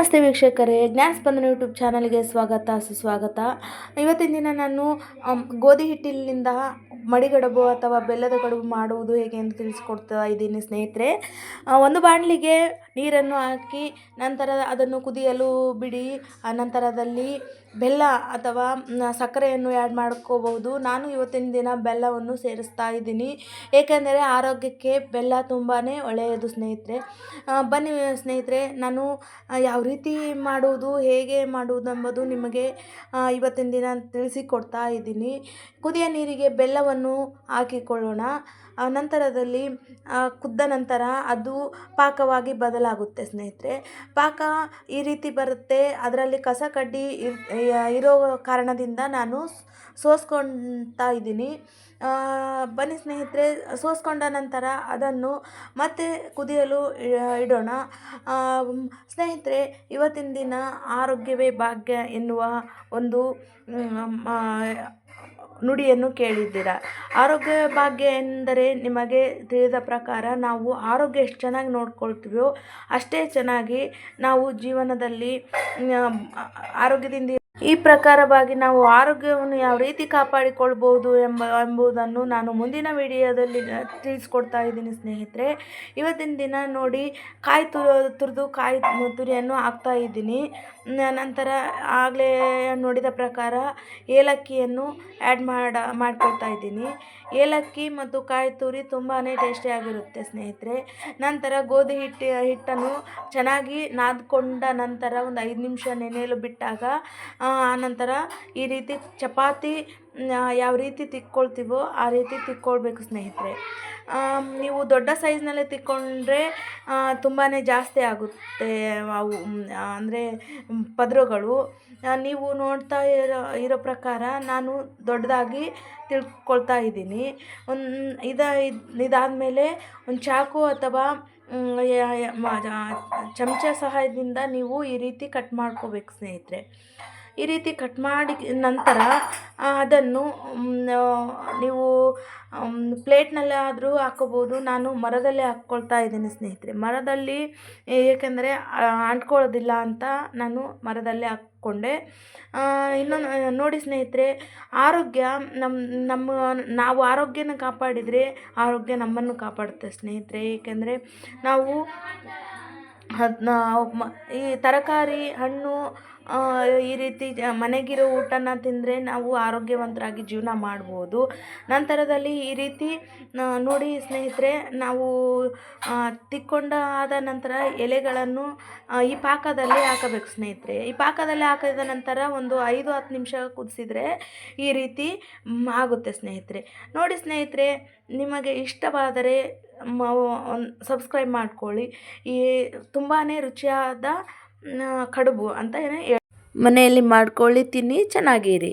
ನಮಸ್ತೆ ವೀಕ್ಷಕರೇ ಜ್ಞಾನ ಸ್ಪಂದನ ಯೂಟ್ಯೂಬ್ ಚಾನಲ್ಗೆ ಸ್ವಾಗತ, ಸುಸ್ವಾಗತ. ಇವತ್ತಿನ ದಿನ ನಾನು ಗೋಧಿ ಹಿಟ್ಟಿನಿಂದ ಮಡಿಗಡಬು ಅಥವಾ ಬೆಲ್ಲದ ಕಡುಬು ಮಾಡುವುದು ಹೇಗೆ ಅಂತ ತಿಳಿಸ್ಕೊಡ್ತಾ ಇದ್ದೀನಿ ಸ್ನೇಹಿತರೆ. ಒಂದು ಬಾಣಲಿಗೆ ನೀರನ್ನು ಹಾಕಿ ನಂತರ ಅದನ್ನು ಕುದಿಯಲು ಬಿಡಿ. ನಂತರದಲ್ಲಿ ಬೆಲ್ಲ ಅಥವಾ ಸಕ್ಕರೆಯನ್ನು ಆ್ಯಡ್ ಮಾಡ್ಕೋಬಹುದು. ನಾನು ಇವತ್ತಿನ ದಿನ ಬೆಲ್ಲವನ್ನು ಸೇರಿಸ್ತಾ ಇದ್ದೀನಿ. ಏಕೆಂದರೆ ಆರೋಗ್ಯಕ್ಕೆ ಬೆಲ್ಲ ತುಂಬಾ ಒಳ್ಳೆಯದು ಸ್ನೇಹಿತರೆ. ಬನ್ನಿ ಸ್ನೇಹಿತರೆ, ನಾನು ಯಾವ ರೀತಿ ಮಾಡುವುದು, ಹೇಗೆ ಮಾಡುವುದು ಎಂಬುದು ನಿಮಗೆ ಇವತ್ತಿನ ದಿನ ತಿಳಿಸಿಕೊಡ್ತಾ ಇದ್ದೀನಿ. ಕುದಿಯ ನೀರಿಗೆ ಬೆಲ್ಲವನ್ನು ಹಾಕಿಕೊಳ್ಳೋಣ. ನಂತರದಲ್ಲಿ ಕುದ್ದ ನಂತರ ಅದು ಪಾಕವಾಗಿ ಬದಲಾಗುತ್ತೆ ಸ್ನೇಹಿತರೆ. ಪಾಕ ಈ ರೀತಿ ಬರುತ್ತೆ. ಅದರಲ್ಲಿ ಕಸ ಕಡ್ಡಿ ಇರ್- ಕಾರಣದಿಂದ ನಾನು ಸೋಸ್ಕೊಳ್ತಾ ಇದ್ದೀನಿ. ಬನ್ನಿ ಸ್ನೇಹಿತರೆ, ಸೋಸ್ಕೊಂಡ ನಂತರ ಅದನ್ನು ಮತ್ತೆ ಕುದಿಯಲು ಇಡೋಣ. ಸ್ನೇಹಿತರೆ, ಇವತ್ತಿನ ದಿನ ಆರೋಗ್ಯವೇ ಭಾಗ್ಯ ಎನ್ನುವ ಒಂದು ನುಡಿಯನ್ನು ಕೇಳಿದ್ದೀರ? ಆರೋಗ್ಯ ಭಾಗ್ಯ ಎಂದರೆ ನಿಮಗೆ ತಿಳಿದ ಪ್ರಕಾರ ನಾವು ಆರೋಗ್ಯ ಎಷ್ಟು ಚೆನ್ನಾಗಿ ನೋಡ್ಕೊಳ್ತೀವೋ ಅಷ್ಟೇ ಚೆನ್ನಾಗಿ ನಾವು ಜೀವನದಲ್ಲಿ ಆರೋಗ್ಯದಿಂದ ಈ ಪ್ರಕಾರವಾಗಿ ನಾವು ಆರೋಗ್ಯವನ್ನು ಯಾವ ರೀತಿ ಕಾಪಾಡಿಕೊಳ್ಬೋದು ಎಂಬ, ಎಂಬುದನ್ನು ನಾನು ಮುಂದಿನ ವಿಡಿಯೋದಲ್ಲಿ ತಿಳಿಸ್ಕೊಡ್ತಾ ಇದ್ದೀನಿ ಸ್ನೇಹಿತರೆ. ಇವತ್ತಿನ ದಿನ ನೋಡಿ ಕಾಯಿ ತುರಿ, ತುರಿದು ಕಾಯಿ ತುರಿಯನ್ನು ಹಾಕ್ತಾ ಇದ್ದೀನಿ. ನಂತರ ಆಗಲೇ ನೋಡಿದ ಪ್ರಕಾರ ಏಲಕ್ಕಿಯನ್ನು ಆ್ಯಡ್ ಮಾಡ, ಮಾಡ್ಕೊಳ್ತಾ ಇದ್ದೀನಿ. ಏಲಕ್ಕಿ ಮತ್ತು ಕಾಯಿ ತುರಿ ತುಂಬಾ ಟೇಸ್ಟಿಯಾಗಿರುತ್ತೆ ಸ್ನೇಹಿತರೆ. ನಂತರ ಗೋಧಿ ಹಿಟ್ಟು, ಹಿಟ್ಟನ್ನು ಚೆನ್ನಾಗಿ ನಾದ್ಕೊಂಡ ನಂತರ ಒಂದು ಐದು ನಿಮಿಷ ನೆನೆಯಲು ಬಿಟ್ಟಾಗ, ಆ, ನಂತರ ಈ ರೀತಿ ಚಪಾತಿ ಯಾವ ರೀತಿ ತಿಕ್ಕೊಳ್ತೀವೋ ಆ ರೀತಿ ತಿಕ್ಕೊಳ್ಬೇಕು ಸ್ನೇಹಿತರೆ. ನೀವು ದೊಡ್ಡ ಸೈಜ್ನಲ್ಲೇ ತಿಕ್ಕೊಂಡ್ರೆ ತುಂಬಾ ಜಾಸ್ತಿ ಆಗುತ್ತೆ ಅವು ಅಂದರೆ ಪದರಗಳು. ನೀವು ನೋಡ್ತಾ ಇರೋ ಇರೋ ಪ್ರಕಾರ ನಾನು ದೊಡ್ಡದಾಗಿ ತಿಳ್ಕೊಳ್ತಾ ಇದ್ದೀನಿ. ಒಂದು, ಇದು, ಇದಾದಮೇಲೆ ಒಂದು ಚಾಕು ಅಥವಾ ಚಮಚ ಸಹಾಯದಿಂದ ನೀವು ಈ ರೀತಿ ಕಟ್ ಮಾಡ್ಕೋಬೇಕು ಸ್ನೇಹಿತರೆ. ಈ ರೀತಿ ಕಟ್ ಮಾಡಿ ನಂತರ ಅದನ್ನು ನೀವು ಪ್ಲೇಟ್ನಲ್ಲಿ ಆದರೂ ಹಾಕೋಬೋದು. ನಾನು ಮರದಲ್ಲೇ ಹಾಕ್ಕೊಳ್ತಾ ಇದ್ದೀನಿ ಸ್ನೇಹಿತರೆ. ಮರದಲ್ಲಿ ಏಕೆಂದರೆ ಅಂಟ್ಕೊಳ್ಳೋದಿಲ್ಲ ಅಂತ ನಾನು ಮರದಲ್ಲೇ ಹಾಕ್ಕೊಂಡೆ. ಇನ್ನೊಂದು, ನೋಡಿ ಸ್ನೇಹಿತರೆ, ಆರೋಗ್ಯ ನಮ್ಮ ನಮ್ಮ, ನಾವು ಆರೋಗ್ಯನ ಕಾಪಾಡಿದರೆ ಆರೋಗ್ಯ ನಮ್ಮನ್ನು ಕಾಪಾಡುತ್ತೆ ಸ್ನೇಹಿತರೆ. ಏಕೆಂದರೆ, ನಾವು ಈ ತರಕಾರಿ, ಹಣ್ಣು ಈ ರೀತಿ ಮನೆಗಿರೋ ಊಟನ ತಿಂದರೆ ನಾವು ಆರೋಗ್ಯವಂತರಾಗಿ ಜೀವನ ಮಾಡ್ಬೋದು. ನಂತರದಲ್ಲಿ ಈ ರೀತಿ ನೋಡಿ ಸ್ನೇಹಿತರೆ, ನಾವು ತಿಕ್ಕೊಂಡ ಆದ ನಂತರ ಎಲೆಗಳನ್ನು ಈ ಪಾಕದಲ್ಲಿ ಹಾಕಬೇಕು ಸ್ನೇಹಿತರೆ. ಈ ಪಾಕದಲ್ಲಿ ಹಾಕಿದ ನಂತರ ಒಂದು ಐದು, ಹತ್ತು ನಿಮಿಷ ಕುದಿಸಿದರೆ ಈ ರೀತಿ ಆಗುತ್ತೆ ಸ್ನೇಹಿತರೆ. ನೋಡಿ ಸ್ನೇಹಿತರೆ, ನಿಮಗೆ ಇಷ್ಟವಾದರೆ ಸಬ್ಸ್ಕ್ರೈಬ್ ಮಾಡ್ಕೊಳ್ಳಿ. ಈ ತುಂಬಾ ರುಚಿಯಾದ ಕಡುಬು ಅಂತ ಏನೇ ಮನೆಯಲ್ಲಿ ಮಾಡ್ಕೊಳ್ಳಿ ತಿನ್ನಿ ಚೆನ್ನಾಗಿರಿ.